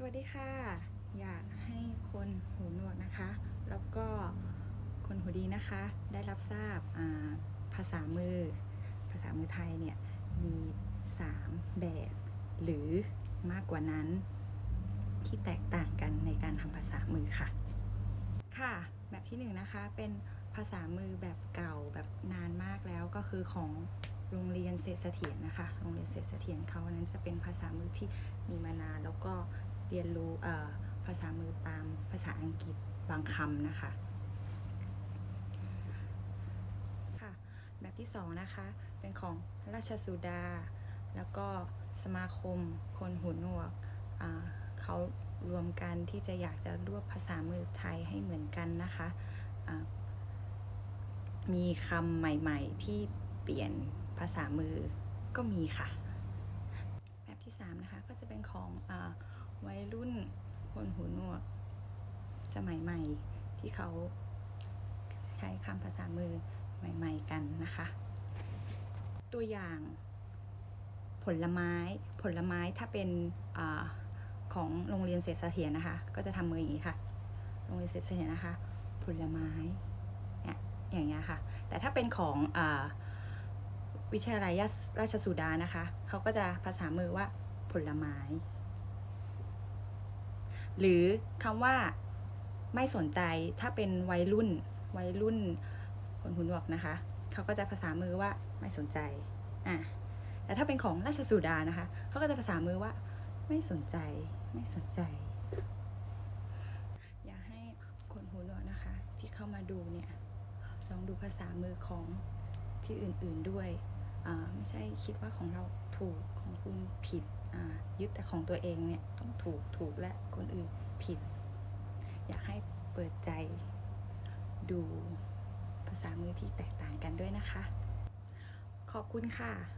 สวัสดีค่ะ อยากให้คนหูหนวกนะคะ แล้วก็คนหูดีนะคะ ได้รับทราบาภาษามือ ภาษามือไทยเนี่ยมี 3 แบบ หรือมากกว่านั้นที่แตกต่างกันในการทำภาษามือค่ะ ค่ะ แบบที่หนึ่งนะคะเป็นภาษามือแบบเก่าแบบนานมากแล้วก็คือของโรงเรียนเศรษฐเถียรนะคะ โรงเรียนเศรษฐเถียรเขานั้นจะเป็นภาษามือที่มีมานานแล้วก็ เรียนรู้ภาษามือตามภาษาอังกฤษบางคำนะคะค่ะแบบที่สองนะคะเป็นของราชสุดา แล้วก็สมาคมคนหูหนวกเขารวมกันที่จะอยากจะรวบภาษามือไทยให้เหมือนกันนะคะอ่ามีคำใหม่ๆ ที่เปลี่ยนภาษามือก็มีค่ะ แบบที่3นะคะก็จะเป็นของอ วัยรุ่นคนหูหนวก สมัยใหม่ที่เขาใช้คำภาษามือใหม่ ๆ กันนะคะ ตัวอย่างผลไม้ผลไม้ถ้าเป็นอของโรงเรียนเศรษฐเถียรนะคะ ก็จะทำมืออย่างนี้ค่ะ โรงเรียนเศรษฐเถียรนะคะ ผลไม้เนี่ยอย่างเงี้ยค่ะ แต่ถ้าเป็นของอวิทยาลัยราชสุดานะคะ เขาก็จะภาษามือว่าผลไม้ หรือคำว่าไม่สนใจถ้าเป็นวัยรุ่นวัยรุ่นคนหูหวกนะคะ เขาก็จะภาษามือว่าไม่สนใจอะแต่ถ้าเป็นของราชสุดานะคะ เขาก็จะภาษามือว่าไม่สนใจไม่สนใจ อยากให้คนหูหนวกนะคะ ที่เข้ามาดูเนี่ยลองดูภาษามือของที่อื่นๆด้วยอ่าไม่ใช่คิดว่าของเราถูกของ คุมผิดยึดแต่ของตัวเองเนี่ยต้องถูกถูกและคนอื่นผิด อยากให้เปิดใจดูภาษามือที่แตกต่างกันด้วยนะคะ ขอบคุณค่ะ